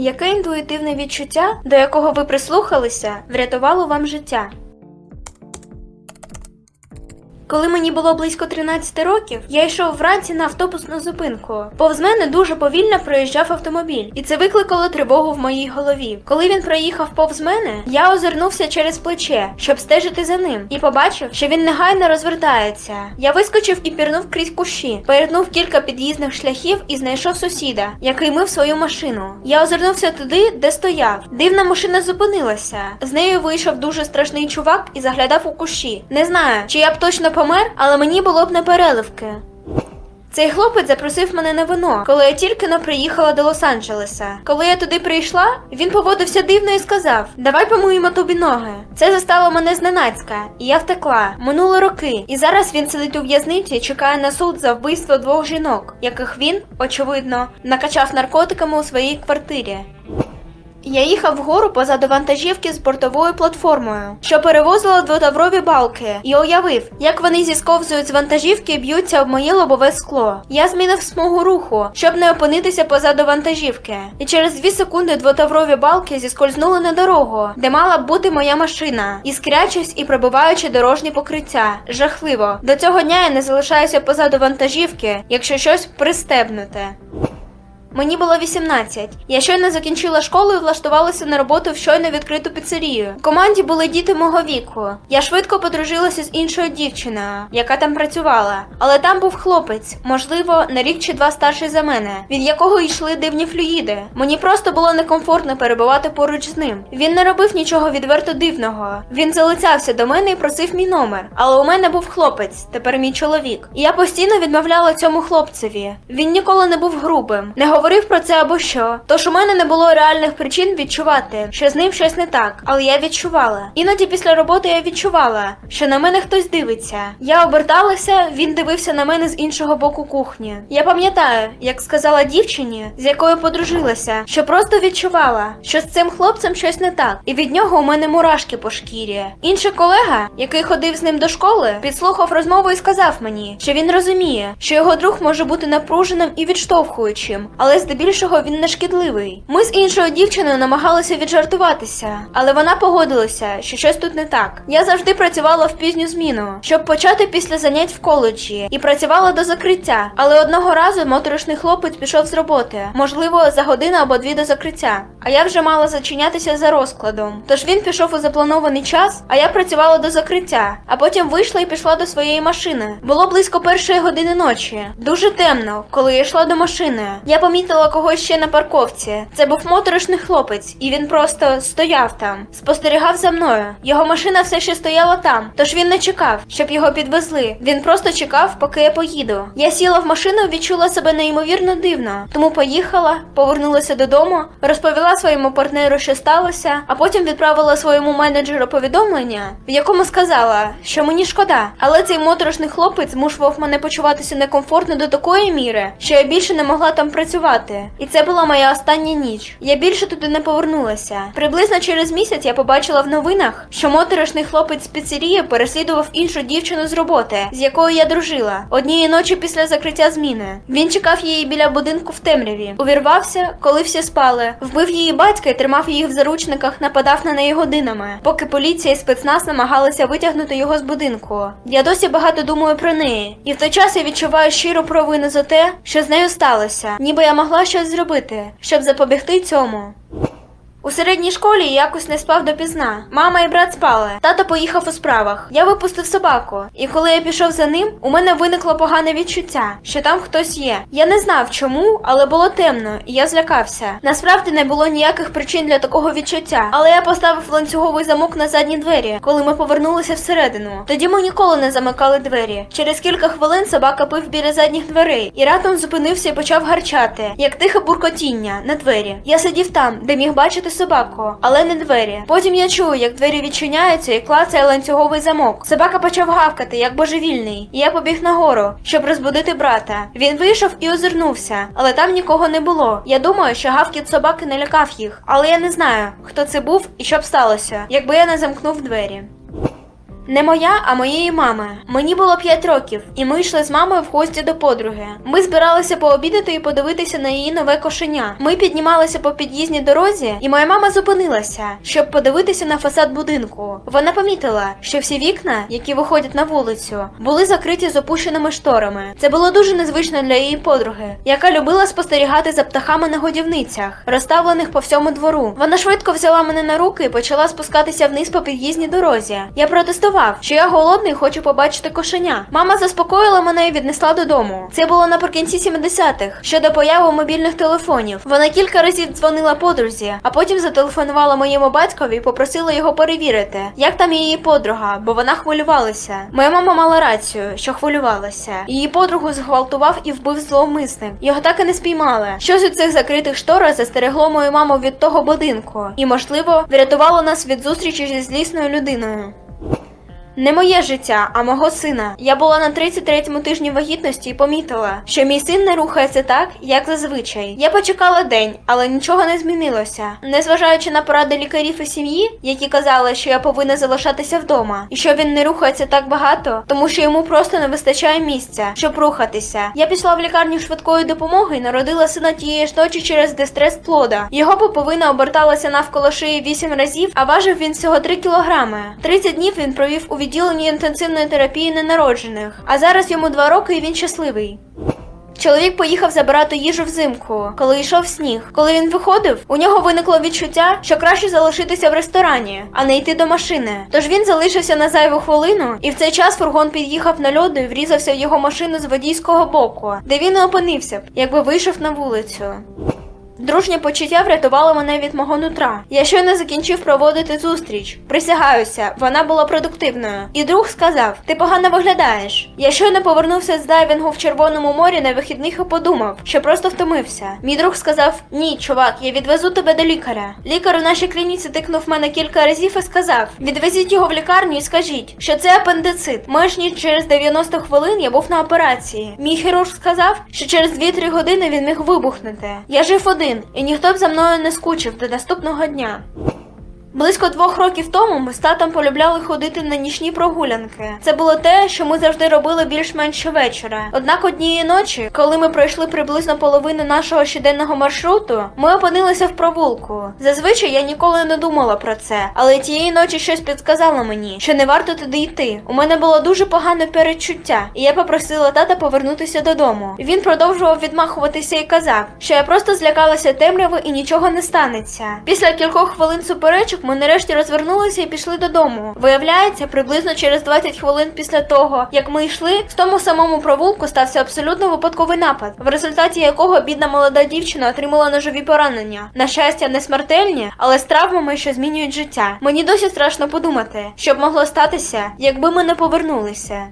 Яке інтуїтивне відчуття, до якого ви прислухалися, врятувало вам життя? Коли мені було близько 13 років, я йшов вранці на автобусну зупинку. Повз мене дуже повільно проїжджав автомобіль, і це викликало тривогу в моїй голові. Коли він проїхав повз мене, я озирнувся через плече, щоб стежити за ним, і побачив, що він негайно розвертається. Я вискочив і пірнув крізь кущі, перетнув кілька під'їзних шляхів і знайшов сусіда, який мив свою машину. Я озирнувся туди, де стояв. Дивна машина зупинилася. З нею вийшов дуже страшний чувак і заглядав у кущі. Не знаю, чи я б точно помер, але мені було б не переливки. Цей хлопець запросив мене на вино, коли я тільки но приїхала до Лос-Анджелеса. Коли я туди прийшла, він поводився дивно і сказав: Давай помиємо тобі ноги. Це застало мене зненацька, і я втекла. Минуло роки, і зараз він сидить у в'язниці чекає на суд за вбивство двох жінок, яких він, очевидно, накачав наркотиками у своїй квартирі. Я їхав вгору позаду вантажівки з бортовою платформою, що перевозила двотаврові балки, і уявив, як вони зісковзують з вантажівки і б'ються об моє лобове скло. Я змінив смугу руху, щоб не опинитися позаду вантажівки. І через дві секунди двотаврові балки зіскользнули на дорогу, де мала б бути моя машина, іскрячись і пробиваючи дорожні покриття. Жахливо. До цього дня я не залишаюся позаду вантажівки, якщо щось пристебнуте. Мені було 18. Я щойно закінчила школу і влаштувалася на роботу в щойно відкриту піцерію. В команді були діти мого віку. Я швидко подружилася з іншою дівчиною, яка там працювала. Але там був хлопець, можливо, на рік чи два старший за мене, від якого йшли дивні флюїди. Мені просто було некомфортно перебувати поруч з ним. Він не робив нічого відверто дивного. Він залицявся до мене і просив мій номер. Але у мене був хлопець, тепер мій чоловік. І я постійно відмовляла цьому хлопцеві. Він ніколи не був грубим, не говорив про це або що. Тож у мене не було реальних причин відчувати, що з ним щось не так, але я відчувала. Іноді після роботи я відчувала, що на мене хтось дивиться. Я оберталася, він дивився на мене з іншого боку кухні. Я пам'ятаю, як сказала дівчині, з якою подружилася, що просто відчувала, що з цим хлопцем щось не так, і від нього у мене мурашки по шкірі. Інший колега, який ходив з ним до школи, підслухав розмову і сказав мені, що він розуміє, що його друг може бути напруженим і відштовхуючим, але здебільшого він не шкідливий. Ми з іншою дівчиною намагалися віджартуватися, але вона погодилася, що щось тут не так. Я завжди працювала в пізню зміну, щоб почати після занять в коледжі, і працювала до закриття. Але одного разу моторошний хлопець пішов з роботи, можливо, за годину або дві до закриття. А я вже мала зачинятися за розкладом. Тож він пішов у запланований час, а я працювала до закриття, а потім вийшла і пішла до своєї машини. Було близько першої години ночі. Дуже темно, коли я йшла до машини. Я помітила когось ще на парковці. Це був моторошний хлопець, і він просто стояв там, спостерігав за мною. Його машина все ще стояла там, тож він не чекав, щоб його підвезли. Він просто чекав, поки я поїду. Я сіла в машину, відчула себе неймовірно дивно, тому поїхала, повернулася додому, розповіла своєму партнеру, що сталося, а потім відправила своєму менеджеру повідомлення, в якому сказала, що мені шкода, але цей моторошний хлопець змушував мене почуватися некомфортно до такої міри, що я більше не могла там працювати. І це була моя остання ніч. Я більше туди не повернулася. Приблизно через місяць я побачила в новинах, що моторошний хлопець з піцерії переслідував іншу дівчину з роботи, з якою я дружила, однієї ночі після закриття зміни. Він чекав її біля будинку в темряві, увірвався, коли всі спали, вбив її батька і тримав її в заручниках, нападав на неї годинами, поки поліція і спецназ намагалися витягнути його з будинку. Я досі багато думаю про неї, і в той час я відчуваю щиру провину за те, що з нею сталося, ніби я могла щось зробити, щоб запобігти цьому. У середній школі якось не спав допізна. Мама і брат спали. Тато поїхав у справах. Я випустив собаку, і коли я пішов за ним, у мене виникло погане відчуття, що там хтось є. Я не знав чому, але було темно, і я злякався. Насправді не було ніяких причин для такого відчуття, але я поставив ланцюговий замок на задні двері, коли ми повернулися всередину. Тоді ми ніколи не замикали двері. Через кілька хвилин собака пив біля задніх дверей і раптом зупинився і почав гарчати, як тихе буркотіння на двері. Я сидів там, де міг бачити собаку, але не двері. Потім я чую, як двері відчиняються і клацає ланцюговий замок. Собака почав гавкати, як божевільний, і я побіг нагору, щоб розбудити брата. Він вийшов і озирнувся, але там нікого не було. Я думаю, що гавкіт собаки не лякав їх, але я не знаю, хто це був і що б сталося, якби я не замкнув двері. Не моя, а моєї мами. Мені було 5 років, і ми йшли з мамою в гості до подруги. Ми збиралися пообідати і подивитися на її нове кошеня. Ми піднімалися по під'їзній дорозі, і моя мама зупинилася, щоб подивитися на фасад будинку. Вона помітила, що всі вікна, які виходять на вулицю, були закриті з опущеними шторами. Це було дуже незвично для її подруги, яка любила спостерігати за птахами на годівницях, розставлених по всьому двору. Вона швидко взяла мене на руки і почала спускатися вниз по під'їзній дорозі. Я протестував, що я голодний хочу побачити кошеня. Мама заспокоїла мене і віднесла додому. Це було наприкінці 70-х, щодо появи мобільних телефонів. Вона кілька разів дзвонила подрузі, а потім зателефонувала моєму батькові і попросила його перевірити, як там її подруга, бо вона хвилювалася. Моя мама мала рацію, що хвилювалася. Її подругу зґвалтував і вбив зловмисник. Його так і не спіймали. Щось у цих закритих шторах застерегло мою маму від того будинку, і, можливо, врятувало нас від зустрічі зі злісною людиною. Не моє життя, а мого сина. Я була на 33-му тижні вагітності і помітила, що мій син не рухається так, як зазвичай. Я почекала день, але нічого не змінилося. Незважаючи на поради лікарів і сім'ї, які казали, що я повинна залишатися вдома, і що він не рухається так багато, тому що йому просто не вистачає місця, щоб рухатися. Я пішла в лікарню швидкої допомоги і народила сина тієї ж ночі через дистрес плода. Його поповина оберталася навколо шиї 8 разів, а важив він всього 3 кілограми. 30 днів він провів у відділенні інтенсивної терапії ненароджених, а зараз йому 2 роки і він щасливий. Чоловік поїхав забирати їжу взимку, коли йшов сніг. Коли він виходив, у нього виникло відчуття, що краще залишитися в ресторані, а не йти до машини. Тож він залишився на зайву хвилину, і в цей час фургон під'їхав на льоду і врізався в його машину з водійського боку, де він і опинився б, якби вийшов на вулицю. Дружнє почуття врятувало мене від мого нутра. Я щойно закінчив проводити зустріч. Присягаюся, вона була продуктивною. І друг сказав: Ти погано виглядаєш. Я щойно повернувся з дайвінгу в Червоному морі на вихідних і подумав, що просто втомився. Мій друг сказав: Ні, чувак, я відвезу тебе до лікаря. Лікар у нашій клініці тикнув мене кілька разів і сказав: Відвезіть його в лікарню і скажіть, що це апендицит. Майже ніж через 90 хвилин я був на операції. Мій хірург сказав, що через 2-3 години він міг вибухнути. Я жив один, і ніхто б за мною не скучив до наступного дня. Близько двох років тому ми з татом полюбляли ходити на нічні прогулянки. Це було те, що ми завжди робили більш-менш щовечора. Однак однієї ночі, коли ми пройшли приблизно половину нашого щоденного маршруту, ми опинилися в провулку. Зазвичай я ніколи не думала про це, але тієї ночі щось підказало мені, що не варто туди йти. У мене було дуже погане передчуття, і я попросила тата повернутися додому. Він продовжував відмахуватися і казав, що я просто злякалася темряви і нічого не станеться. Після кількох хвилин суперечок ми нарешті розвернулися і пішли додому. Виявляється, приблизно через 20 хвилин після того, як ми йшли, в тому самому провулку стався абсолютно випадковий напад, в результаті якого бідна молода дівчина отримала ножові поранення. На щастя, не смертельні, але з травмами, що змінюють життя. Мені досі страшно подумати, що б могло статися, якби ми не повернулися.